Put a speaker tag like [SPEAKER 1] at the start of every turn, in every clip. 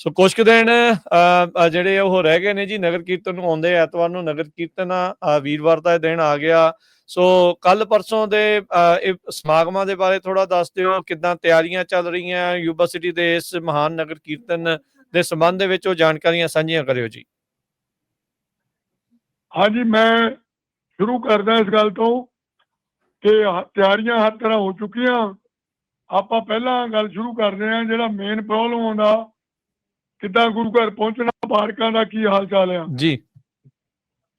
[SPEAKER 1] ਸੋ ਕੁਝ ਕੁ ਦਿਨ ਜਿਹੜੇ ਉਹ ਰਹਿ ਗਏ ਨੇ ਜੀ, ਨਗਰ ਕੀਰਤਨ ਨੂੰ ਆਉਂਦੇ ਐਤਵਾਰ ਨੂੰ ਨਗਰ ਕੀਰਤਨ ਵੀਰਵਾਰ ਦਾ ਦਿਨ ਆ ਗਿਆ। ਸੋ ਕੱਲ ਪਰਸੋਂ ਦੇ ਇਹ ਸਮਾਗਮਾਂ ਦੇ ਬਾਰੇ ਥੋੜਾ ਦੱਸ ਦਿਓ, ਕਿੱਦਾਂ ਤਿਆਰੀਆਂ ਚੱਲ ਰਹੀਆਂ, ਯੂਬਾ ਦੇ ਇਸ ਮਹਾਨ ਨਗਰ ਕੀਰਤਨ ਦੇ ਸੰਬੰਧ ਦੇ ਵਿੱਚ ਉਹ ਜਾਣਕਾਰੀਆਂ ਸਾਂਝੀਆਂ ਕਰਿਓ ਜੀ।
[SPEAKER 2] ਹਾਂਜੀ, ਮੈਂ ਸ਼ੁਰੂ ਕਰਦਾ ਇਸ ਗੱਲ ਤੋਂ ਕਿ ਤਿਆਰੀਆਂ ਹਰ ਤਰ੍ਹਾਂ ਹੋ ਚੁੱਕੀਆਂ। ਆਪਾਂ ਪਹਿਲਾਂ ਗੱਲ ਸ਼ੁਰੂ ਕਰਦੇ ਹਾਂ, ਜਿਹੜਾ ਮੇਨ ਪ੍ਰੋਬਲਮ ਆਉਂਦਾ ਕਿੱਦਾਂ ਗੁਰੂ ਘਰ ਪਹੁੰਚਣਾ ਪਾਰਕਾਂ ਦਾ ਕੀ ਹਾਲ ਚਾਲ ਆ?
[SPEAKER 1] ਜੀ।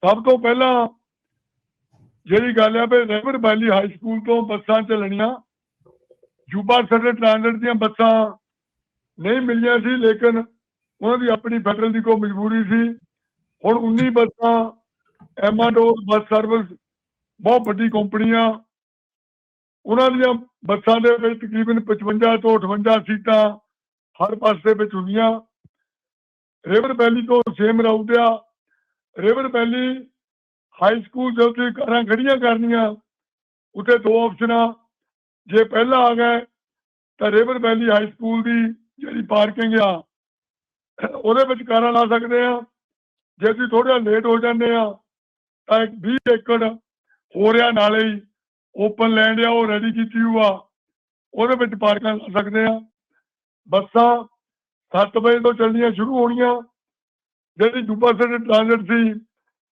[SPEAKER 2] ਸਭ ਤੋਂ ਪਹਿਲਾਂ ਜਿਹੜੀ ਗੱਲ ਆ ਵੀ ਰੈਵਰ ਵੈਲੀ ਹਾਈ ਸਕੂਲ ਤੋਂ ਬੱਸਾਂ ਚੱਲਣੀਆਂ। ਜੂਬਾ ਸਦਰ ਟ੍ਰਾਂਜ਼ਿਟ ਦੀਆਂ ਬੱਸਾਂ ਨਹੀਂ ਮਿਲੀਆਂ ਸੀ ਲੇਕਿਨ ਉਹਨਾਂ ਦੀ ਆਪਣੀ ਫੈਡਰਲ ਦੀ ਕੋਈ ਮਜਬੂਰੀ ਸੀ। ਹੁਣ 19 ਬੱਸਾਂ ਐਮਾਡੋਰ ਬੱਸ ਸਰਵਿਸ ਬਹੁਤ ਵੱਡੀ ਕੰਪਨੀ ਆ ਉਹਨਾਂ ਦੀਆਂ ਬੱਸਾਂ ਦੇ ਵਿੱਚ ਤਕਰੀਬਨ 55 ਤੋਂ 58 ਸੀਟਾਂ ਹਰ ਪਾਸੇ ਵਿੱਚ ਹੁੰਦੀਆਂ। ਰਿਵਰ ਵੈਲੀ ਤੋਂ ਸੇਮ ਰਾਊਟ ਆ। ਰਿਵਰ ਵੈਲੀ ਹਾਈ ਸਕੂਲ ਜੋ ਤੁਸੀਂ ਕਾਰਾਂ ਖੜੀਆਂ ਕਰਨੀਆਂ, ਉੱਥੇ ਦੋ ਆਪਸ਼ਨਾਂ ਜੇ ਪਹਿਲਾਂ ਆ ਗਏ, ਤਾਂ ਰਿਵਰ ਵੈਲੀ ਹਾਈ ਸਕੂਲ ਦੀ ਜਿਹੜੀ ਪਾਰਕਿੰਗ ਆ, ਉਹਦੇ ਵਿੱਚ ਕਾਰਾਂ ਲਾ ਸਕਦੇ ਆ। ਜੇ ਤੁਸੀਂ ਥੋੜਾ ਲੇਟ ਹੋ ਜਾਂਦੇ ਆ, ਤਾਂ ਇੱਕ 20 ਏਕੜ ਹੋ ਰਿਹਾ ਨਾਲੇ ਹੀ ਓਪਨ ਲੈਂਡ ਆ, ਉਹ ਰੈਡੀ ਕੀਤੀ ਹੋਈ ਉਹਦੇ ਵਿੱਚ ਪਾਰਕਾਂ ਲਾ ਸਕਦੇ ਆ। ਬੱਸਾਂ 7 ਵਜੇ ਤੋਂ ਚੱਲਣੀਆਂ ਸ਼ੁਰੂ ਹੋਣੀਆਂ। ਜਿਹੜੀ ਜੁਬਾ ਸੈਂਟਰ ਟ੍ਰਾਂਜ਼ਿਟ ਸੀ,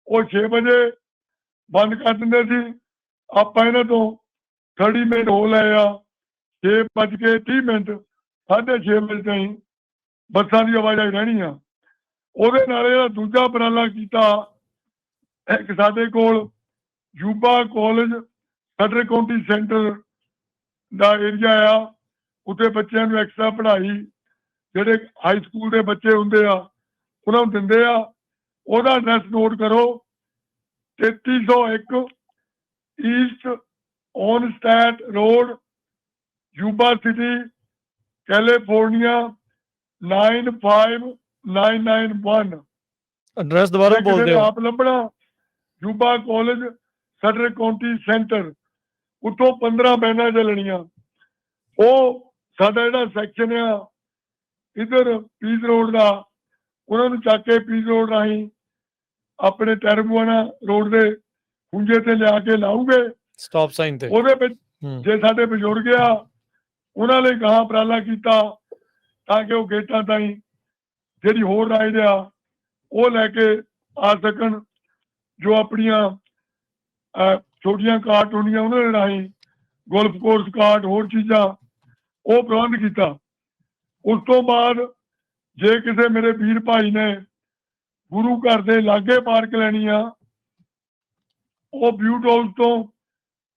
[SPEAKER 2] ਉਹ 6 ਵਜੇ ਬੰਦ ਕਰ ਦਿੰਦੇ ਸੀ। ਆਪਾਂ ਇਹਨਾਂ ਤੋਂ 30 ਮਿੰਟ ਹੋ ਲਏ ਆ 6 ਵੱਜ ਕੇ 30 ਮਿੰਟ 6:30 ਵਜੇ ਤਾਈਂ ਬੱਸਾਂ ਦੀ ਆਵਾਜਾਈ ਰਹਿਣੀ ਆ। ਉਹਦੇ ਨਾਲ ਇਹਦਾ ਦੂਜਾ ਉਪਰਾਲਾ ਕੀਤਾ ਇੱਕ ਸਾਡੇ ਕੋਲ Yuba College Sutter County Center ਦਾ ਏਰੀਆ ਆ। ਉੱਥੇ ਬੱਚਿਆਂ ਨੂੰ ਐਕਸਟਰਾ ਪੜ੍ਹਾਈ ਜਿਹੜੇ ਹਾਈ ਸਕੂਲ ਦੇ ਬੱਚੇ ਹੁੰਦੇ ਆ ਉਹਨਾਂ ਨੂੰ ਦਿੰਦੇ ਆ। ਉਹਦਾ ਐਡਰੈਸ ਨੋਟ ਕਰੋ। 3301 East Onstott Road Yuba City California 95991
[SPEAKER 1] address ਦੁਬਾਰਾ ਬੋਲ ਦਿਓ।
[SPEAKER 2] ਆਪ ਲੱਭਣਾ Yuba College Sutter County Center ਉੱਥੋਂ 15 ਬੈਨਾਂ ਚੱਲਣੀਆਂ। ਉਹ ਸਾਡਾ ਜਿਹੜਾ ਸੈਕਸ਼ਨ ਆ ਇਧਰ ਪੀਸ ਰੋਡ ਦਾ ਉਹਨਾਂ ਨੂੰ ਚੱਕ ਕੇ ਪੀਸ ਰੋਡ ਰਾਹੀਂ ਆਪਣੇ ਟਰਬੂਆਨਾ ਰੋਡ ਦੇ ਖੁੰਝੇ ਤੇ ਲਿਆ ਕੇ ਲਾਉਂਗੇ।
[SPEAKER 1] ਸਟਾਪ ਸਾਈਨ ਤੇ।
[SPEAKER 2] ਉਹਦੇ ਵਿੱਚ ਜੇ ਸਾਡੇ ਬਜ਼ੁਰਗ ਆ ਉਹਨਾਂ ਲਈ ਗਾਂ ਉਪਰਾਲਾ ਕੀਤਾ ਤਾਂ ਕਿ ਉਹ ਗੇਟਾਂ ਤਾਈਂ ਜਿਹੜੀ ਹੋਰ ਰਾਈਡ ਆ ਉਹ ਲੈ ਕੇ ਆ ਸਕਣ ਜੋ ਆਪਣੀਆਂ ਛੋਟੀਆਂ ਕਾਰਟ ਹੁੰਦੀਆਂ ਉਹਨਾਂ ਦੇ ਰਾਹੀਂ ਗੋਲਫ ਕੋਰਸ ਕਾਰਟ ਹੋਰ ਚੀਜ਼ਾਂ ਉਹ ਪ੍ਰਬੰਧ ਕੀਤਾ। ਉਸ ਤੋਂ ਬਾਅਦ ਜੇ ਕਿਸੇ ਮੇਰੇ ਵੀਰ ਭਾਈ ਨੇ ਗੁਰੂ ਘਰ ਦੇ ਲਾਗੇ ਪਾਰਕ ਲੈਣੀ ਆ, ਉਹ ਬਿਊਟ ਹਾਊਸ ਤੋਂ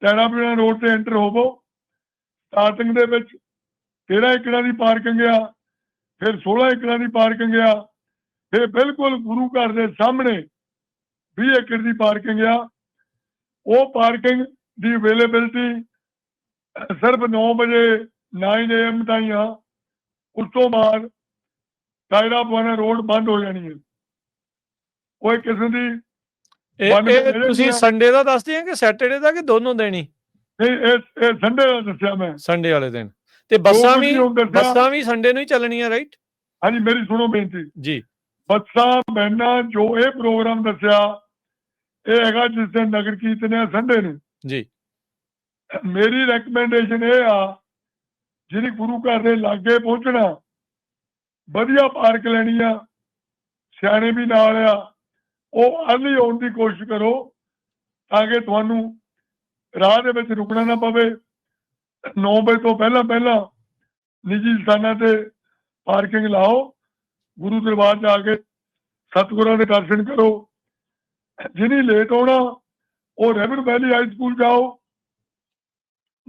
[SPEAKER 2] ਟੈਣਾ ਪੀਣਾ ਰੋਡ ਤੇ ਐਂਟਰ ਹੋਵੋ। ਸਟਾਰਟਿੰਗ ਦੇ ਵਿੱਚ 13 ਏਕੜਾਂ ਦੀ ਪਾਰਕਿੰਗ ਆ, ਫਿਰ 16 ਏਕੜਾਂ ਦੀ ਪਾਰਕਿੰਗ ਆ, ਫਿਰ ਬਿਲਕੁਲ ਗੁਰੂ ਘਰ ਦੇ ਸਾਹਮਣੇ 20 ਏਕੜ ਦੀ ਪਾਰਕਿੰਗ ਆ। ਉਹ ਪਾਰਕਿੰਗ ਦੀ ਅਵੇਲੇਬਿਲਟੀ ਸਿਰਫ 9 ਵਜੇ 9 AM ਤਾਈਂ ਆ। ਉਸ ਤੋਂ ਬਾਅਦ ਟਾਇਰਾ ਰੋਡ ਬੰਦ ਹੋ ਜਾਣੀ ਹੈ। ਇੱਕ ਕਿਸਮ ਦੀ
[SPEAKER 1] ਇਹ ਤੁਸੀਂ ਸੰਡੇ ਦਾ ਦੱਸਦੇ ਆ ਕਿ ਸੈਟਰਡੇ ਦਾ ਕਿ ਦੋਨੋਂ ਦਿਨ ਹੀ?
[SPEAKER 2] ਇਹ ਇਹ ਇਹ ਸੰਡੇ ਦਾ ਦੱਸਿਆ ਮੈਂ।
[SPEAKER 1] ਸੰਡੇ ਵਾਲੇ ਦਿਨ। ਤੇ ਬੱਸਾਂ ਵੀ। ਬੱਸਾਂ ਵੀ ਸੰਡੇ ਨੂੰ ਹੀ ਚੱਲਣੀਆਂ ਰਾਈਟ
[SPEAKER 2] ਹਾਂਜੀ ਮੇਰੀ ਸੁਣੋ ਬੇਨਤੀ।
[SPEAKER 1] ਜੀ।
[SPEAKER 2] ਬੱਸਾਂ ਬੈਨਾਂ ਜੋ ਇਹ ਪ੍ਰੋਗਰਾਮ ਦੱਸਿਆ ਇਹ ਹੈਗਾ ਜਿਸ ਦਿਨ ਨਗਰ ਕੀਰਤਨ ਹੈ ਸੰਡੇ ਨੂੰ।
[SPEAKER 1] ਜੀ।
[SPEAKER 2] ਮੇਰੀ ਰეკਮੈਂਡੇਸ਼ਨ ਇਹ ਆ ਜਿਹੜੀ ਗੁਰੂ ਘਰ ਦੇ ਲਾਗੇ ਪਹੁੰਚਣਾ। ਵਧੀਆ ਪਾਰਕ ਲੈਣੀ ਆ, ਸਿਆਣੇ ਵੀ ਨਾਲ ਆ। ਉਹ ਅਰਲੀ ਆਉਣ ਦੀ ਕੋਸ਼ਿਸ਼ ਕਰੋ ਤਾਂ ਕਿ ਤੁਹਾਨੂੰ ਰਾਹ ਦੇ ਵਿੱਚ ਰੁਕਣਾ ਨਾ ਪਵੇ। 9 ਵਜੇ ਤੋਂ ਪਹਿਲਾਂ ਪਹਿਲਾਂ ਨਿੱਜੀ ਸਥਾਨਾਂ ਤੇ ਪਾਰਕਿੰਗ ਲਾਓ। ਗੁਰੂ ਦਰਬਾਰ ਜਾ ਕੇ ਸਤਿਗੁਰਾਂ ਦੇ ਦਰਸ਼ਨ ਕਰੋ। ਜਿਹਨੀ ਲੇਟ ਆਉਣਾ, ਉਹ ਰੈਵਰ ਵੈਲੀ ਹਾਈ ਸਕੂਲ ਜਾਓ।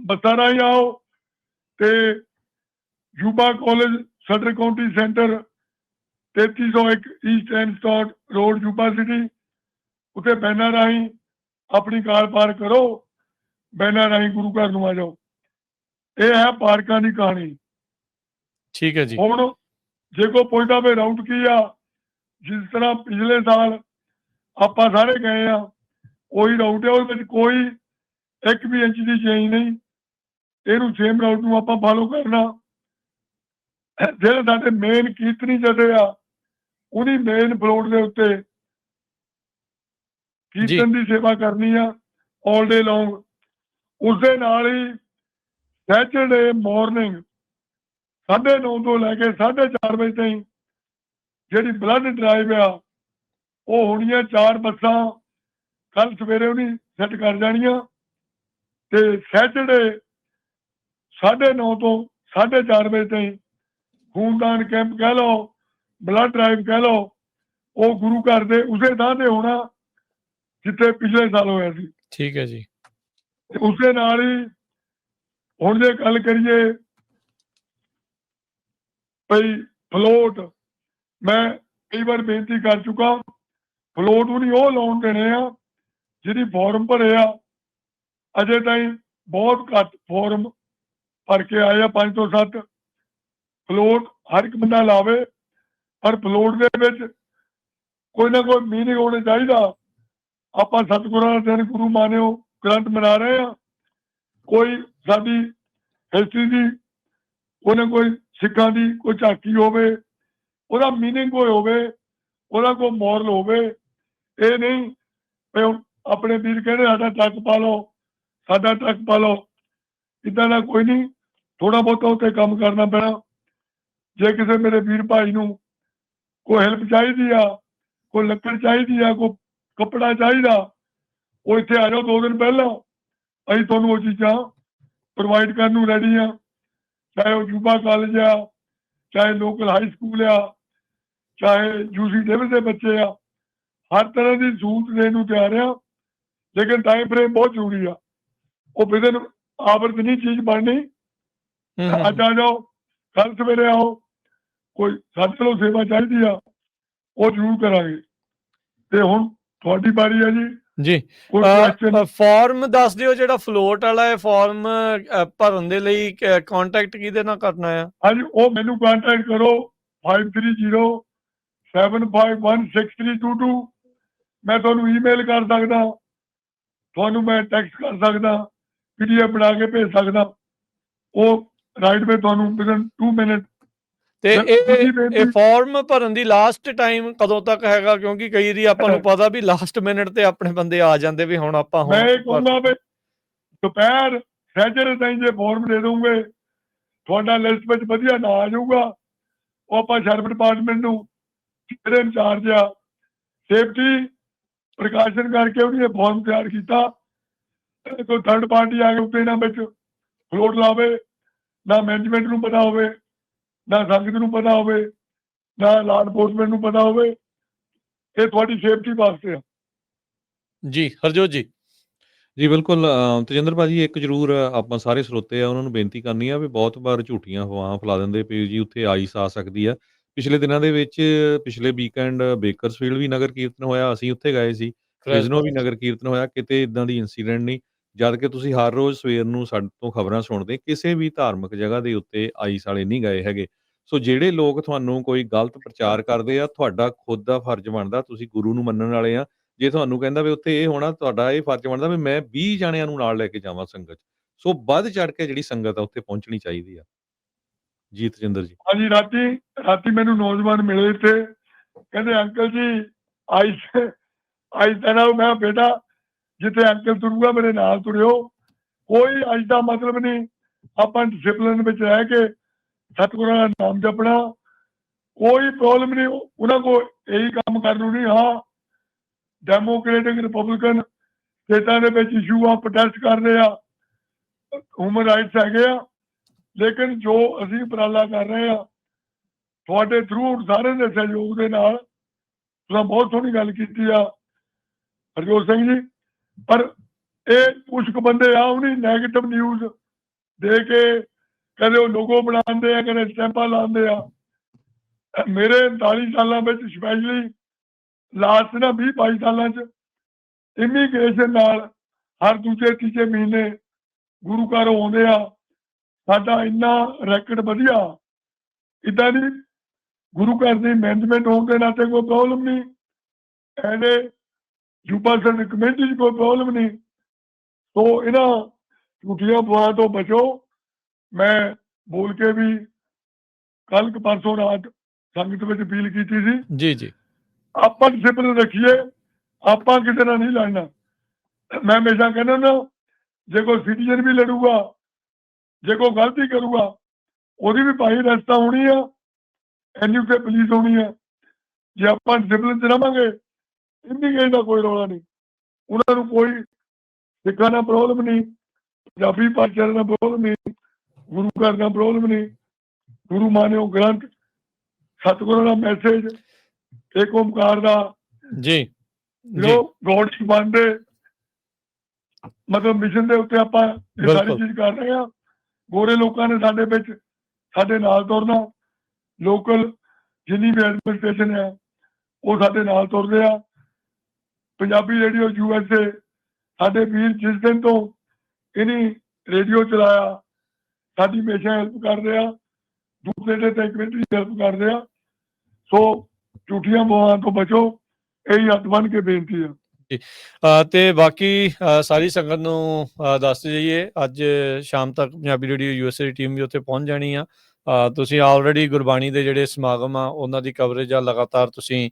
[SPEAKER 2] ਬੱਸਾਂ ਰਾਹੀਂ ਆਓ। ਤੇ Yuba College Sutter County Center 3301 East Onstott Road Yuba City ਉੱਥੇ ਬੈਨਾਂ ਰਾਹੀਂ ਆਪਣੀ ਕਾਰ ਪਾਰਕ ਕਰੋ ਬੈਨਾਂ ਰਾਹੀਂ ਗੁਰੂ ਘਰ ਨੂੰ ਆ ਜਾਓ। ਇਹ ਹੈ ਪਾਰਕਾਂ ਦੀ ਕਹਾਣੀ।
[SPEAKER 1] ਠੀਕ ਹੈ ਜੀ।
[SPEAKER 2] ਹੁਣ ਜੇ ਕੋ ਪੁੱਛਦਾ ਵੀ ਰਾਊਟ ਕੀ ਆ ਜਿਸ ਤਰ੍ਹਾਂ ਪਿਛਲੇ ਸਾਲ ਆਪਾਂ ਸਾਰੇ ਗਏ ਆ ਉਹੀ ਰਾਊਟ ਹੈ ਉਹਦੇ ਵਿੱਚ ਕੋਈ ਇੱਕ ਵੀ ਇੰਚ ਦੀ ਚੇਂਜ ਨਹੀਂ। ਇਹਨੂੰ ਸੇਮ ਰਾਊਟ ਨੂੰ ਆਪਾਂ ਫਾਲੋ ਕਰਨਾ। ਜਿਹੜੇ ਸਾਡੇ ਮੇਨ ਕੀਰਤਨੀ ਜਥੇ ਆ, ਉਹਦੀ ਮੇਨ ਫਲੋਟ ਦੇ ਉੱਤੇ ਕੀਰਤਨ ਦੀ ਸੇਵਾ ਕਰਨੀ ਆ 올 ਡੇ ਲੌਂਗ ਉਸ ਦੇ ਨਾਲ ਹੀ ਸੈਚਰਡੇ ਮਾਰਨਿੰਗ 9:30 ਤੋਂ ਲੈ ਕੇ 4:30 ਵਜੇ ਤਾਈਂ ਜਿਹੜੀ ਬਲੱਡ ਡਰਾਈਵ ਆ, ਉਹ ਹੋਣੀਆਂ ਚਾਰ ਬੱਸਾਂ। ਕੱਲ ਸਵੇਰੇ ਉਹਨੀ ਸੈੱਟ ਕਰ ਜਾਣੀਆਂ। ਤੇ ਸੈਟਰਡੇ 9:30 ਤੋਂ 4:30 ਵਜੇ ਤਾਈਂ ਖੂਨਦਾਨ ਕੈਂਪ ਕਹਿ ਲਓ ਬਲੱਡ ਡਰਾਈਵ ਕਹਿ ਲਓ ਉਹ ਗੁਰੂ ਘਰ ਦੇ ਉਸੇ ਥਾਂ ਤੇ ਹੋਣਾ ਜਿੱਥੇ ਪਿਛਲੇ ਸਾਲ ਹੋਇਆ ਸੀ।
[SPEAKER 1] ਠੀਕ ਹੈ ਜੀ।
[SPEAKER 2] ਉਸੇ ਨਾਲ ਹੀ ਹੁਣ ਜੇ ਗੱਲ ਕਰੀਏ ਭਈ ਫਲੋਟ ਮੈਂ ਕਈ ਵਾਰ ਬੇਨਤੀ ਕਰ ਚੁੱਕਾ ਫਲੋਟ ਉਹਨੀ ਉਹ ਲਾਉਣ ਦੇਣੇ ਆ ਜਿਹਦੀ ਫਾਰਮ ਭਰੇ ਆ ਅਜੇ ਤਾਈਂ ਬਹੁਤ ਘੱਟ ਫਾਰਮ ਭਰ ਕੇ ਆਏ ਆ 5 ਤੋਂ 7 ਫਲੋਟ ਹਰ ਇੱਕ ਬੰਦਾ ਲਾਵੇ, ਪਰ ਫਲੋਟ ਦੇ ਵਿੱਚ ਕੋਈ ਨਾ ਕੋਈ ਮੀਨਿੰਗ ਹੋਣਾ ਚਾਹੀਦਾ। ਆਪਾਂ ਸਤਿਗੁਰਾਂ ਦਾ ਦਿਨ ਗੁਰੂ ਮਾਨਿਓ, ਗ੍ਰੰਥ ਮਨਾ ਰਹੇ ਆ। ਕੋਈ ਸਾਡੀ ਹਿਸਟਰੀ ਦੀ, ਕੋਈ ਨਾ ਕੋਈ ਸਿੱਖਾਂ ਦੀ ਕੋਈ ਝਾਕੀ ਹੋਵੇ, ਉਹਦਾ ਮੀਨਿੰਗ ਕੋਈ ਹੋਵੇ, ਉਹਦਾ ਕੋਈ ਮੋਰਲ ਹੋਵੇ, ਇਹ ਨਹੀਂ ਵੀ ਆਪਣੇ ਵੀਰ ਕਹਿੰਦੇ, ਸਾਡਾ ਟਰੱਕ ਪਾ ਲਓ, ਸਾਡਾ ਟਰੱਕ ਪਾ ਲਓ। ਇਦਾਂ ਦਾ ਕੋਈ ਨਹੀਂ। ਥੋੜਾ ਬਹੁਤਾ ਉੱਤੇ ਕੰਮ ਕਰਨਾ ਪੈਣਾ। ਜੇ ਕਿਸੇ ਮੇਰੇ ਵੀਰ ਭਾਈ ਨੂੰ ਕੋਈ ਹੈਲਪ ਚਾਹੀਦੀ ਆ, ਕੋਈ ਲੱਕੜ ਚਾਹੀਦੀ ਆ, ਕੋਈ ਕੱਪੜਾ ਚਾਹੀਦਾ, ਉਹ ਇੱਥੇ ਆ ਜਾਓ ਦੋ ਦਿਨ ਪਹਿਲਾਂ। ਅਸੀਂ ਤੁਹਾਨੂੰ ਉਹ ਚੀਜ਼ਾਂ ਪ੍ਰੋਵਾਈਡ ਕਰਨ ਨੂੰ ਰੈਡੀ ਆ। ਚਾਹੇ ਉਹ ਜੂਬਾ ਕਾਲਜ ਆ, ਚਾਹੇ ਲੋਕਲ ਹਾਈ ਸਕੂਲ ਆ, ਚਾਹੇ ਯੂਸੀ ਡੇਵਿਸ ਦੇ ਬੱਚੇ ਆ, ਹਰ ਤਰ੍ਹਾਂ ਦੀ ਸਹੂਲਤ ਦੇਣ ਨੂੰ ਤਿਆਰ ਆ। ਲੇਕਿਨ ਟਾਈਮ ਫਰੇਮ ਬਹੁਤ ਜ਼ਰੂਰੀ ਆ। ਉਹ ਵਿਦਨ ਆਵਰ ਦੀ ਚੀਜ਼ ਬਣਨੀ। ਅੱਜ ਆ ਜਾਓ ਕੱਲ ਸਵੇਰੇ ਆਓ ਕੋਈ ਸਾਡੇ ਕੋਲੋਂ ਸੇਵਾ ਚਾਹੀਦੀ ਆ ਉਹ ਜ਼ਰੂਰ ਕਰਾਂਗੇ। ਤੇ ਹੁਣ ਤੁਹਾਡੀ ਵਾਰੀ ਆ ਜੀ।
[SPEAKER 1] ਜੀ ਫਾਰਮ ਦੱਸ ਦਿਓ ਜਿਹੜਾ ਫਲੋਟ ਵਾਲਾ ਹੈ ਫਾਰਮ ਭਰਨ ਦੇ ਲਈ ਕੰਟੈਕਟ ਕਿਹਦੇ ਨਾਲ ਕਰਨਾ ਆ?
[SPEAKER 2] ਹਾਂਜੀ ਉਹ ਮੈਨੂੰ ਕੰਟੈਕਟ ਕਰੋ 5307516322 ਮੈਂ ਤੁਹਾਨੂੰ ਈਮੇਲ ਕਰ ਸਕਦਾ ਤੁਹਾਨੂੰ ਮੈਂ ਟੈਕਸਟ ਕਰ ਸਕਦਾ ਪੀਡੀਐਫ ਬਣਾ ਕੇ ਭੇਜ ਸਕਦਾ। ਉਹ ਰਾਈਟ ਵੇ ਤੁਹਾਨੂੰ ਵਿਦਨ 2 ਮਿੰਟ
[SPEAKER 1] ਤੇ
[SPEAKER 2] ਮੈਂ-
[SPEAKER 1] ਇਹ ਇਹ ਫਾਰਮ ਭਰਨ ਦੀ ਲਾਸਟ ਟਾਈਮ ਕਦੋਂ ਤੱਕ ਹੈਗਾ? ਕਿਉਂਕਿ ਕਈ ਵਾਰੀ ਆਪਾਂ ਨੂੰ ਪਤਾ ਵੀ ਲਾਸਟ ਮਿੰਟ ਤੇ ਆਪਣੇ ਬੰਦੇ ਆ ਜਾਂਦੇ ਵੀ ਹੁਣ ਆਪਾਂ
[SPEAKER 2] ਮੈਂ
[SPEAKER 1] ਹੁਣ
[SPEAKER 2] ਕਹੂੰਗਾ ਵੀ ਦੁਪਹਿਰ ਸੈਚਰਡੇ ਤਾਈਂ ਜੇ ਫਾਰਮ ਦੇ ਦੂੰਗੇ ਤੁਹਾਡਾ ਲਿਸਟ ਵਿੱਚ ਵਧੀਆ ਨਾ ਆ ਜਾਊਗਾ। ਉਹ ਆਪਾਂ ਸ਼ਰਮ ਡਿਪਾਰਟਮੈਂਟ ਨੂੰ ਜਿਹੜੇ ਇੰਚਾਰਜ ਆ ਸੇਫਟੀ ਪ੍ਰੀਕਾਸ਼ਨ ਕਰਕੇ ਉਹਨੇ ਫਾਰਮ ਤਿਆਰ ਕੀਤਾ। ਕੋਈ ਥਰਡ ਪਾਰਟੀ ਆ ਕੇ ਉੱਤੇ ਇਹਨਾਂ ਵਿੱਚ ਫਲੋਟ ਲਾਵੇ। ਨਾ ਮੈਨੇਜਮੈਂਟ ਨੂੰ ਪਤਾ ਹੋਵੇ ਨਾ ਸੰਗਤ ਨੂੰ ਪਤਾ ਹੋਵੇ ਨਾ ਲਾਅ enforcement ਨੂੰ ਪਤਾ ਹੋਵੇ ਇਹ ਤੁਹਾਡੀ ਸੇਫਟੀ ਵਾਸਤੇ ਆ।
[SPEAKER 1] ਜੀ ਹਰਜੋਤ ਜੀ।
[SPEAKER 3] ਜੀ ਬਿਲਕੁਲ ਤੇਜਿੰਦਰ ਭਾਜੀ ਇੱਕ ਜ਼ਰੂਰ ਆਪਾਂ ਸਾਰੇ ਸਰੋਤੇ ਆ ਉਹਨਾਂ ਨੂੰ ਬੇਨਤੀ ਕਰਨੀ ਆ ਵੀ ਬਹੁਤ ਵਾਰ ਝੂਠੀਆਂ ਅਫਵਾਹਾਂ ਫੈਲਾ ਦਿੰਦੇ ਪਏ ਜੀ ਉੱਥੇ ਆਈਸ ਆ ਸਕਦੀ ਆ। ਪਿਛਲੇ ਦਿਨਾਂ ਦੇ ਵਿੱਚ ਪਿਛਲੇ ਵੀਕਐਂਡ ਬੇਕਰਸਫੀਲਡ ਵੀ ਨਗਰ ਕੀਰਤਨ ਹੋਇਆ ਅਸੀਂ ਉੱਥੇ ਗਏ ਸੀ। ਫ੍ਰਿਜ਼ਨੋ ਵੀ ਨਗਰ ਕੀਰਤਨ ਹੋਇਆ ਕਿਤੇ ਇਦਾਂ ਦੀ ਇਨਸੀਡੈਂਟ ਨਹੀਂ। ਜਦ ਕਿ ਤੁਸੀਂ ਹਰ ਰੋਜ਼ ਸਵੇਰ ਨੂੰ ਸਾਡੇ ਤੋਂ ਖਬਰਾਂ ਸੁਣਦੇ, ਕਿਸੇ ਵੀ ਧਾਰਮਿਕ ਜਗ੍ਹਾ ਦੇ ਉੱਤੇ ਆਈਸ ਵਾਲੇ ਨਹੀਂ ਗਏ ਹੈਗੇ। ਸੋ ਜਿਹੜੇ ਲੋਕ ਤੁਹਾਨੂੰ ਕੋਈ ਗਲਤ ਪ੍ਰਚਾਰ ਕਰਦੇ ਆ, ਤੁਹਾਡਾ ਖੁਦ ਦਾ ਫਰਜ਼ ਬਣਦਾ, ਤੁਸੀਂ ਗੁਰੂ ਨੂੰ ਮੰਨਣ ਵਾਲੇ ਆ। ਜੇ ਤੁਹਾਨੂੰ ਕਹਿੰਦਾ ਵੀ ਉੱਥੇ ਇਹ ਹੋਣਾ, ਤੁਹਾਡਾ ਇਹ ਫਰਜ਼ ਬਣਦਾ ਵੀ ਮੈਂ 20 ਜਣਿਆਂ ਨੂੰ ਨਾਲ ਲੈ ਕੇ ਜਾਵਾਂ ਸੰਗਤ। 'ਚ। ਸੋ ਵੱਧ ਚੜ ਕੇ ਜਿਹੜੀ ਸੰਗਤ ਆ, ਉੱਥੇ ਪਹੁੰਚਣੀ ਚਾਹੀਦੀ ਆ। ਜੀ, ਤਜਿੰਦਰ ਜੀ।
[SPEAKER 2] ਹਾਂਜੀ, ਰਾਤੀ ਰਾਤੀ ਮੈਨੂੰ ਨੌਜਵਾਨ ਮਿਲੇ ਇੱਥੇ। ਕਹਿੰਦੇ, ਅੰਕਲ ਜੀ, ਆਈਸ ਆਈਸ ਦਾ ਨਾਮ, ਮੈਂ ਬੇਟਾ ਜਿੱਥੇ ਅੰਕਲ ਤੁਰੂਗਾ ਮੇਰੇ ਨਾਲ ਤੁਰਿਓ। ਕੋਈ ਆਈਸ ਦਾ ਮਤਲਬ ਨਹੀਂ। ਆਪਾਂ ਡਿਸਪਲਿਨ ਵਿੱਚ ਰਹਿ ਕੇ ਸਤਿਗੁਰਾਂ ਦਾ ਨਾਮ ਜਪਣਾ। ਕੋਈ ਪ੍ਰੋਬਲਮ ਨਹੀਂ। ਉਹਨਾਂ ਕੋ ਇਹੀ ਕੰਮ ਕਰਨ ਨੂੰ ਨਹੀਂ। ਹਾਂ ਡੈਮੋਕ੍ਰੈਟਿਕ ਰਿਪਬਲਿਕਨ ਸਟੇਟਾਂ ਦੇ ਵਿੱਚ ਇਸ਼ੂ ਆ ਪ੍ਰੋਟੈਸਟ ਕਰਦੇ ਆ। ਹਿਊਮਨ ਰਾਈਟਸ ਹੈਗੇ ਆ। ਲੇਕਿਨ ਜੋ ਅਸੀਂ ਉਪਰਾਲਾ ਕਰ ਰਹੇ ਆ, ਤੁਹਾਡੇ ਥਰੂ ਸਾਰੇ ਦੇ ਸਹਿਯੋਗ ਦੇ ਨਾਲ ਤੁਸੀਂ ਬਹੁਤ ਸੋਹਣੀ ਗੱਲ ਕੀਤੀ ਆ। ਹਰਜੋਤ ਸਿੰਘ ਜੀ ਪਰ ਇਹ ਕੁਝ ਕੁ ਬੰਦੇ ਆ ਉਹਨੀ 네ਗੇਟਿਵ ਨਿਊਜ਼ ਦੇ ਕੇ ਕਦੇ ਉਹ ਲੋਗੋ ਬਣਾਉਂਦੇ ਆ ਕਦੇ ਸਟੈਂਪਾਂ ਲਾਉਂਦੇ ਆ। ਮੇਰੇ 40 ਸਾਲਾਂ ਵਿੱਚ ਸਪੈਸ਼ਲੀ ਲਾਸਟ ਨਾ 20 22 ਸਾਲਾਂ ਚ ਇਮੀਗ੍ਰੇਸ਼ਨ ਨਾਲ ਹਰ ਦੂਜੇ ਤੀਜੇ ਮਹੀਨੇ ਗੁਰੂ ਘਰ ਆਉਂਦੇ ਆ। ਸਾਡਾ ਇੰਨਾ ਰੈਕਡ ਵਧੀਆ। ਇਦਾਂ ਦੀ ਗੁਰੂ ਘਰ ਦੀ ਮੈਨੇਜਮੈਂਟ ਹੋਣ ਦੇ ਨਾਤੇ ਕੋਈ ਪ੍ਰੋਬਲਮ ਨਹੀਂ ਐਨੇ ਜੂਬਾ ਸਰ ਕਮੇਟੀ 'ਚ ਕੋਈ ਪ੍ਰੋਬਲਮ ਨਹੀਂ। ਸੋ ਇਹਨਾਂ ਝੂਠੀਆਂ ਅਫਵਾਹਾਂ ਤੋਂ ਬਚੋ। ਮੈਂ ਬੋਲ ਕੇ ਵੀ ਕੱਲ ਪਰਸੋਂ ਰਾਤ ਸੰਗਤ ਵਿੱਚ ਅਪੀਲ ਕੀਤੀ ਸੀ।
[SPEAKER 1] ਜੀ ਜੀ।
[SPEAKER 2] ਆਪਾਂ ਡਿਸਪਲਿਨ ਰੱਖੀਏ ਆਪਾਂ ਕਿਸੇ ਨਾਲ ਨਹੀਂ ਲੜਨਾ। ਮੈਂ ਹਮੇਸ਼ਾ ਕਹਿੰਦਾ ਨਾ ਜੇ ਕੋਈ ਸਿਟੀਜ਼ਨ ਵੀ ਲੜੂਗਾ ਜੇ ਕੋਈ ਗਲਤੀ ਕਰੂਗਾ ਉਹਦੀ ਵੀ ਭਾਈ ਰਸਤਾ ਹੋਣੀ ਆ ਐਨੀ ਤੇ ਪੁਲਿਸ ਹੋਣੀ ਆ। ਜੇ ਆਪਾਂ ਡਿਸਪਲਿਨ ਚ ਰਵਾਂਗੇ ਇੰਨੀ ਗਈ ਦਾ ਕੋਈ ਰੌਲਾ ਨਹੀਂ। ਉਹਨਾਂ ਨੂੰ ਕੋਈ ਸਿੱਖਾਂ ਨਾਲ ਪ੍ਰੋਬਲਮ ਨਹੀਂ ਪੰਜਾਬੀ ਭਾਸ਼ਾ ਨਾਲ ਪ੍ਰੋਬਲਮ ਨਹੀਂ ਗੁਰੂ ਘਰ ਨਾਲ ਪ੍ਰੋਬਲਮ ਨਹੀਂ। ਗੁਰੂ ਮਾਨਿਓ ਗ੍ਰੰਥ ਸਤਿਗੁਰਾਂ ਦਾ ਮੈਸੇਜ ਇੱਕ ਓਮਕਾਰ ਦਾ।
[SPEAKER 1] ਜੀ ਜੀ।
[SPEAKER 2] ਗੋਡ ਦੀ ਬੰਦੇ ਮਤਲਬ ਮਿਸ਼ਨ ਦੇ ਉੱਤੇ ਆਪਾਂ ਇਹ ਸਾਰੀ। ਚੀਜ਼ ਕਰ ਰਹੇ ਹਾਂ। ਗੋਰੇ ਲੋਕਾਂ ਨੇ ਸਾਡੇ ਵਿੱਚ ਸਾਡੇ ਨਾਲ ਤੁਰਨਾ ਲੋਕਲ ਜਿੰਨੀ ਵੀ ਐਡਮਿਨਿਸਟ੍ਰੇਸ਼ਨ ਹੈ ਉਹ ਸਾਡੇ ਨਾਲ ਤੁਰਦੇ ਆ। ਪੰਜਾਬੀ ਰੇਡੀਓ ਯੂਐਸਏ ਸਾਡੇ ਵੀਰ ਜਿਸ ਦਿਨ ਤੋਂ ਇਨੀ ਰੇਡੀਓ ਚਲਾਇਆ, ਸਾਡੀ ਹਮੇਸ਼ਾ ਹੈਲਪ ਕਰਦੇ ਆ ਦੂਸਰੇ ਦੇ ਤੇ ਕਮੇਟੀ ਹੈਲਪ ਕਰਦੇ ਆ ਸੋ ਝੂਠੀਆਂ ਬੋਆਂ ਤੋਂ ਬਚੋ, ਇਹੀ ਹੱਥ ਬੰਨ ਕੇ ਬੇਨਤੀ ਆ।
[SPEAKER 1] ਤੇ ਬਾਕੀ ਸਾਰੀ ਸੰਗਤ ਨੂੰ ਦੱਸ ਜਾਈਏ, ਅੱਜ ਸ਼ਾਮ ਤੱਕ ਪੰਜਾਬੀ ਰੇਡੀਓ ਯੂਐਸਏ ਦੀ ਟੀਮ ਵੀ ਉੱਥੇ ਪਹੁੰਚ ਜਾਣੀ ਆ। ਤੁਸੀਂ ਆਲਰੇਡੀ ਗੁਰਬਾਣੀ ਦੇ ਜਿਹੜੇ ਸਮਾਗਮ ਆ ਉਹਨਾਂ ਦੀ ਕਵਰੇਜ ਆ ਲਗਾਤਾਰ ਤੁਸੀਂ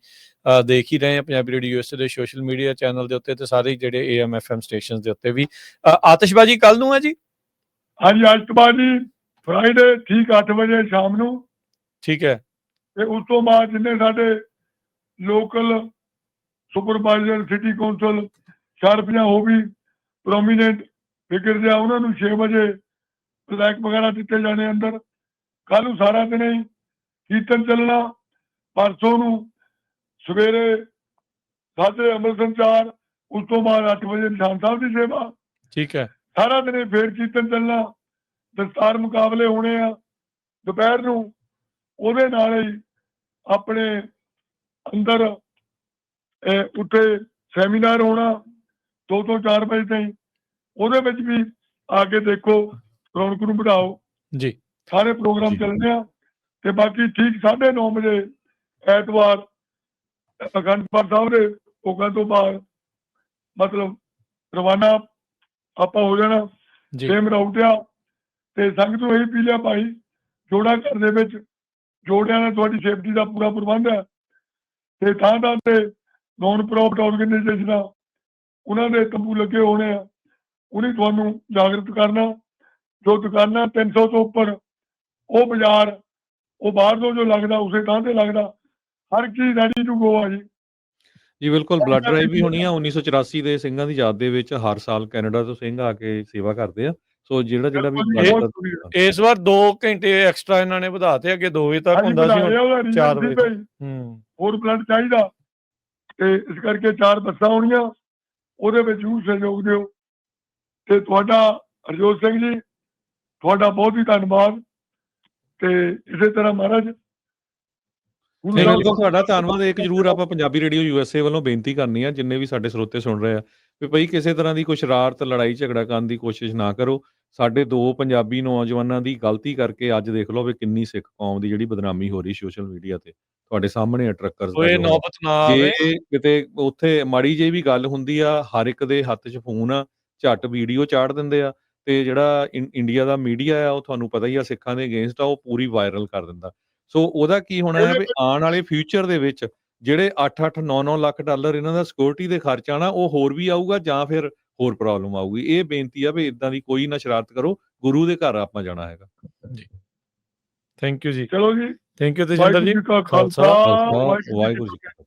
[SPEAKER 1] ਦੇਖ ਹੀ ਰਹੇ ਆ ਪੰਜਾਬੀ ਰੇਡੀਓ ਯੂਐਸਏ ਦੇ ਸੋਸ਼ਲ ਮੀਡੀਆ ਚੈਨਲ ਦੇ ਉੱਤੇ ਤੇ ਸਾਰੇ ਜਿਹੜੇ ਏਐਮ ਐਫਐਮ ਸਟੇਸ਼ਨਸ ਦੇ ਉੱਤੇ ਵੀ। ਆਤਿਸ਼ਬਾਜ਼ੀ ਕੱਲ ਨੂੰ ਹੈ ਜੀ?
[SPEAKER 2] ਹਾਂਜੀ ਅੱਜ ਤੋਂ ਬਾਅਦ ਜੀ ਫਰਾਈਡੇ ਠੀਕ 8 ਵਜੇ ਸ਼ਾਮ ਨੂੰ।
[SPEAKER 1] ਠੀਕ ਹੈ।
[SPEAKER 2] ਤੇ ਉਸ ਤੋਂ ਬਾਅਦ ਜਿੰਨੇ ਸਾਡੇ ਲੋਕਲ ਸੁਪਰਵਾਈਜ਼ਰ ਸਿਟੀ ਕੌਂਸਲ ਸ਼ਰਪੀਆਂ ਹੋ ਵੀ ਪ੍ਰੋਮੀਨੈਂਟ ਫਿਗਰ ਜਿਹਾ ਉਹਨਾਂ ਨੂੰ 6 ਵਜੇ ਬਲੈਕ ਵਗੈਰਾ ਦਿੱਤੇ ਜਾਣੇ ਅੰਦਰ। ਕੱਲ ਨੂੰ ਸਾਰਾ ਦਿਨ ਹੀ ਕੀਰਤਨ ਚੱਲਣਾ ਪਰਸੋਂ ਨੂੰ ਸਵੇਰੇ ਸਾਡੇ ਅੰਮ੍ਰਿਤ ਸੰਚਾਰ ਉਸ ਤੋਂ ਬਾਅਦ 8 ਵਜੇ ਨਿਸ਼ਾਨ ਸਾਹਿਬ ਦੀ ਸੇਵਾ।
[SPEAKER 1] ਠੀਕ ਹੈ।
[SPEAKER 2] ਸਾਰਾ ਦਿਨ ਫੇਰ ਕੀਰਤਨ ਚੱਲਣਾ ਦਸਤਾਰ ਮੁਕਾਬਲੇ ਹੋਣੇ ਆ। ਦੁਪਹਿਰ ਨੂੰ ਉਹਦੇ ਨਾਲ ਹੀ ਆਪਣੇ ਅੰਦਰ ਇਹ ਉੱਥੇ ਸੈਮੀਨਾਰ ਹੋਣਾ ਦੋ ਤੋਂ 4 ਵਜੇ ਤਾਈਂ। ਉਹਦੇ ਵਿੱਚ ਵੀ ਆ ਕੇ ਦੇਖੋ ਰੌਣਕ ਨੂੰ ਵਧਾਓ
[SPEAKER 1] ਜੀ।
[SPEAKER 2] ਸਾਰੇ ਪ੍ਰੋਗਰਾਮ
[SPEAKER 3] ਜੀ।
[SPEAKER 2] ਚੱਲਦੇ ਆ ਤੇ ਬਾਕੀ ਠੀਕ 9:30 ਵਜੇ ਐਤਵਾਰ ਅਖੰਡ ਪਾਠ ਸਾਹਿਬ ਦੇ ਭੋਗਾਂ ਤੋਂ ਬਾਅਦ ਮਤਲਬ ਰਵਾਨਾ ਆਪਾਂ ਹੋ ਜਾਣਾ ਸੇਮ ਰਾਊਟਿਆ ਤੇ ਸੰਗਤ ਨੂੰ ਇਹੀ ਪੀ ਲਿਆ ਭਾਈ ਜੋੜਾ ਘਰ ਦੇ ਵਿੱਚ ਜੋੜਿਆਂ ਦਾ ਤੁਹਾਡੀ ਸੇਫਟੀ ਦਾ ਪੂਰਾ ਪ੍ਰਬੰਧ ਹੈ ਤੇ ਥਾਂ ਥਾਂ ਤੇ ਨੌਨ ਪ੍ਰੋਫਿਟ ਆਰਗੇਨਾਈਜੇਸ਼ਨਾਂ ਉਹਨਾਂ ਦੇ ਤੰਬੂ ਲੱਗੇ ਹੋਣੇ ਆ। ਉਹਨੇ ਤੁਹਾਨੂੰ ਜਾਗਰਤ ਕਰਨਾ ਜੋ ਦੁਕਾਨਾਂ 300 ਤੋਂ ਉੱਪਰ ਉਹ ਬਾਜ਼ਾਰ ਉਹ ਬਾਹਰ ਤੋਂ ਜੋ ਲੱਗਦਾ ਉਸੇ ਥਾਂ ਤੇ ਲੱਗਦਾ। ਹਰ ਚੀਜ਼ ਰੈਡੀ ਟੂ ਗੋ ਆ ਜੀ।
[SPEAKER 3] ਜੀ ਬਿਲਕੁਲ ਬਲੱਡ ਡਰਾਈਵ ਵੀ ਹੋਣੀ ਆ। 1984 ਦੇ ਸਿੰਘਾਂ ਦੀ ਯਾਦ ਦੇ ਵਿੱਚ ਹਰ ਸਾਲ ਕੈਨੇਡਾ ਤੋਂ ਸਿੰਘ ਆ ਕੇ ਸੇਵਾ ਕਰਦੇ ਆ। ਸੋ ਜਿਹੜਾ ਜਿਹੜਾ ਵੀ
[SPEAKER 2] ਜੀ।
[SPEAKER 1] ਇਸ ਵਾਰ 2 ਘੰਟੇ ਐਕਸਟਰਾ ਇਹਨਾਂ ਨੇ ਵਧਾਤੇ ਅੱਗੇ 2 ਵਜੇ ਤੱਕ ਹੁੰਦਾ ਸੀ
[SPEAKER 2] ਵਧਾਇਆ
[SPEAKER 1] ਹੁਣ
[SPEAKER 2] ਉਹਦਾ reason
[SPEAKER 1] ਚਾਰ
[SPEAKER 2] ਸੀ
[SPEAKER 1] ਵਜੇ
[SPEAKER 2] ਭਈ।
[SPEAKER 1] ਹੂੰ।
[SPEAKER 2] ਹੋਰ ਬਲੱਡ ਚਾਹੀਦਾ। ਤੇ ਇਸ ਕਰਕੇ ਚਾਰ ਬੱਸਾਂ ਹੋਣੀਆਂ। ਉਹਦੇ ਵਿੱਚ ਜ਼ਰੂਰ ਸਹਿਯੋਗ ਦਿਓ। ਤੇ ਤੁਹਾਡਾ ਹਰਜੋਤ ਸਿੰਘ ਜੀ ਤੁਹਾਡਾ ਬਹੁਤ ਹੀ ਧੰਨਵਾਦ। ਤੇ ਇਸੇ ਤਰ੍ਹਾਂ ਮਹਾਰਾਜ
[SPEAKER 3] ਨਹੀਂ ਬਿਲਕੁਲ ਤੁਹਾਡਾ ਧੰਨਵਾਦ ਇੱਕ ਜਰੂਰ ਆਪਾਂ ਪੰਜਾਬੀ ਰੇਡੀਓ ਯੂਐਸਏ ਵੱਲੋਂ ਬੇਨਤੀ ਕਰਨੀ ਆ ਜਿੰਨੇ ਵੀ ਸਾਡੇ ਸਰੋਤੇ ਸੁਣ ਰਹੇ ਆ ਵੀ ਭਈ ਕਿਸੇ ਤਰ੍ਹਾਂ ਦੀ ਕੋਈ ਸ਼ਰਾਰਤ ਲੜਾਈ ਝਗੜਾ ਕਰਨ ਦੀ ਕੋਸ਼ਿਸ਼ ਨਾ ਕਰੋ। ਸਾਡੇ ਦੋ ਪੰਜਾਬੀ ਨੌਜਵਾਨਾਂ ਦੀ ਗਲਤੀ ਕਰਕੇ ਅੱਜ ਦੇਖ ਲਓ ਵੀ ਕਿੰਨੀ ਸਿੱਖ ਕੌਮ ਦੀ ਜਿਹੜੀ ਬਦਨਾਮੀ ਹੋ ਰਹੀ ਸੋਸ਼ਲ ਮੀਡੀਆ ਤੇ। ਤੁਹਾਡੇ ਸਾਹਮਣੇ ਆ ਟਰੱਕਰਸ
[SPEAKER 1] ਇਹ ਨੌਬਤ ਨਾ ਆਵੇ।
[SPEAKER 3] ਜੇ ਕਿਤੇ ਉੱਥੇ ਮਾੜੀ ਜਿਹੀ ਵੀ ਗੱਲ ਹੁੰਦੀ ਆ ਹਰ ਇੱਕ ਦੇ ਹੱਥ 'ਚ ਫੋਨ ਆ ਝੱਟ ਵੀਡੀਓ ਚਾੜ ਦਿੰਦੇ ਆ ਤੇ ਜਿਹੜਾ ਇੰਡੀਆ ਦਾ ਮੀਡੀਆ ਆ ਉਹ ਤੁਹਾਨੂੰ ਪਤਾ ਹੀ ਆ ਸਿੱਖਾਂ ਦੇ ਅਗੇਂਸਟ ਆ ਉਹ ਪੂਰੀ ਵਾਇਰਲ ਕਰ ਦਿੰਦਾ। ਸੋ ਉਹਦਾ ਕੀ ਹੋਣਾ ਹੈ ਵੀ ਆਉਣ ਵਾਲੇ ਫਿਊਚਰ ਦੇ ਵਿੱਚ ਜਿਹੜੇ 8-8 9-9 ਲੱਖ ਡਾਲਰ ਇਹਨਾਂ ਦਾ ਸਿਕਿਉਰਿਟੀ ਦੇ ਖਰਚਾ ਨਾ ਉਹ ਹੋਰ ਵੀ ਆਊਗਾ ਜਾਂ ਫਿਰ ਹੋਰ ਪ੍ਰੋਬਲਮ ਆਊਗੀ। ਇਹ ਬੇਨਤੀ ਆ ਵੀ ਇਦਾਂ ਦੀ ਕੋਈ ਨਾ ਸ਼ਰਾਰਤ ਕਰੋ ਗੁਰੂ ਦੇ ਘਰ ਆਪਾਂ ਜਾਣਾ ਹੈਗਾ।
[SPEAKER 1] ਥੈਂਕ ਯੂ ਜੀ।
[SPEAKER 2] ਚਲੋ ਜੀ।
[SPEAKER 1] Thank you Tejinder
[SPEAKER 2] Waheguru
[SPEAKER 1] ji.
[SPEAKER 2] ਜੀ ਕਾ
[SPEAKER 1] ਖਾਲਸਾ,
[SPEAKER 2] ਖਾਲਸਾ।
[SPEAKER 3] ਖਾਲਸਾ,
[SPEAKER 2] ਵਾਹਿਗੁਰੂ ਜੀ